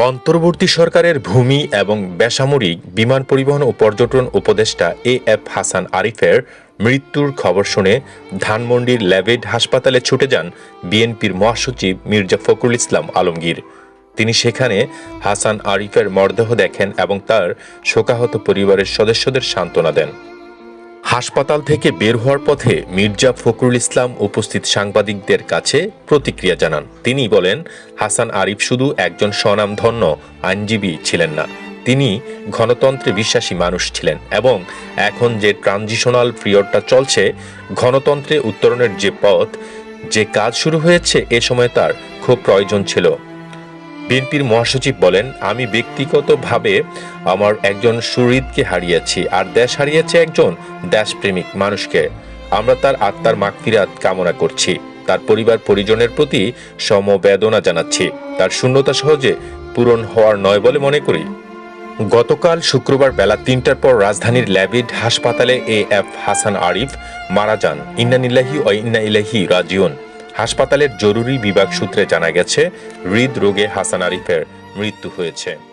অন্তর্বর্তী সরকারের ভূমি এবং বেসামরিক বিমান পরিবহন ও পর্যটন উপদেষ্টা এ এফ হাসান আরিফের মৃত্যুর খবর শুনে ধানমন্ডির ল্যাবেড হাসপাতালে ছুটে যান বিএনপির মহাসচিব মির্জা ফখরুল ইসলাম আলমগীর। তিনি সেখানে হাসান আরিফের মরদেহ দেখেন এবং তার শোকাহত পরিবারের সদস্যদের সান্ত্বনা দেন। হাসপাতাল থেকে বের হওয়ার পথে মির্জা ফখরুল ইসলাম উপস্থিত সাংবাদিকদের কাছে প্রতিক্রিয়া জানান। তিনি বলেন, হাসান আরিফ শুধু একজন স্বনামধন্য আইনজীবী ছিলেন না, তিনি গণতন্ত্রে বিশ্বাসী মানুষ ছিলেন এবং এখন যে ট্রানজিশনাল পিরিয়ডটা চলছে, গণতন্ত্রে উত্তরণের যে পথ, যে কাজ শুরু হয়েছে এ সময় তার খুব প্রয়োজন ছিল। বিএনপির মহাসচিব বলেন, আমি ব্যক্তিগতভাবে আমার একজন সুহৃদকে হারিয়েছি, আর দেশ হারিয়েছে একজন দেশপ্রেমিক মানুষকে। আমরা তার আত্মার মাগফিরাত কামনা করছি, তার পরিবার পরিজনের প্রতি সমবেদনা জানাচ্ছি, তার শূন্যতা সহজে পূরণ হওয়ার নয় বলে মনে করি। গতকাল শুক্রবার বেলা তিনটার পর রাজধানীর ল্যাবিড হাসপাতালে এ এফ হাসান আরিফ মারা যান। ইন্নানিল্লাহি ও ইন্না ইলাহি রাজিউন। হাসপাতালের জরুরি বিভাগ সূত্রে জানা গেছে হৃদরোগে হাসান আরিফের মৃত্যু হয়েছে।